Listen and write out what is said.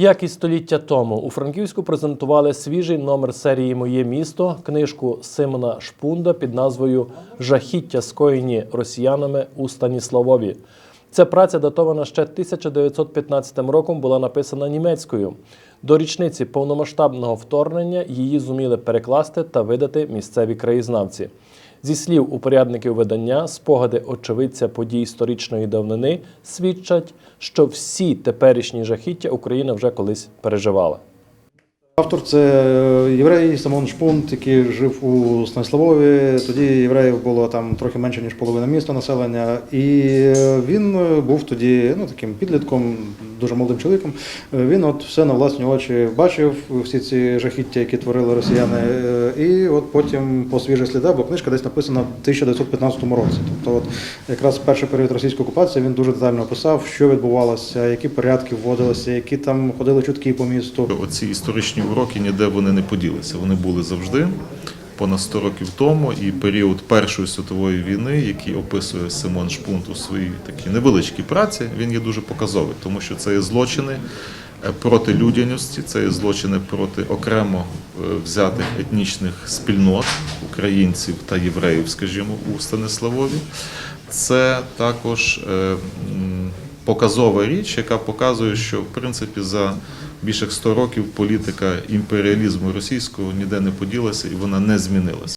Як і століття тому у Франківську презентували свіжий номер серії Моє місто книжку Симона Шпунда під назвою Жахіття скоєні росіянами у Станіславові. Ця праця, датована ще 1915 роком, була написана німецькою. До річниці повномасштабного вторгнення її зуміли перекласти та видати місцеві краєзнавці. Зі слів упорядників видання, спогади очевидця подій історичної давнини свідчать, що всі теперішні жахіття Україна вже колись переживала. Автор це єврей Самон Шпунт, який жив у Станиславові. Тоді євреїв було там трохи менше ніж половина міста населення. І він був тоді ну таким підлітком, дуже молодим чоловіком. Він от все на власні очі бачив, всі ці жахіття, які творили росіяни. І от потім по свіжих слідах, бо книжка десь написана в 1915 році. Тобто, от якраз перший період російської окупації він дуже детально описав, що відбувалося, які порядки вводилися, які там ходили чутки по місту. Оці історичні уроки ніде вони не поділися. Вони були завжди понад 100 років тому, і період Першої світової війни, який описує Симон Шпунт у своїй такій невеличкій праці, він є дуже показовий, тому що це є злочини е, проти людяності, це є злочини проти окремо е, взятих етнічних спільнот українців та євреїв, скажімо, у Станиславові. Це також е, показова річ, яка показує, що в принципі за більше як 100 років політика імперіалізму російського ніде не поділася і вона не змінилася.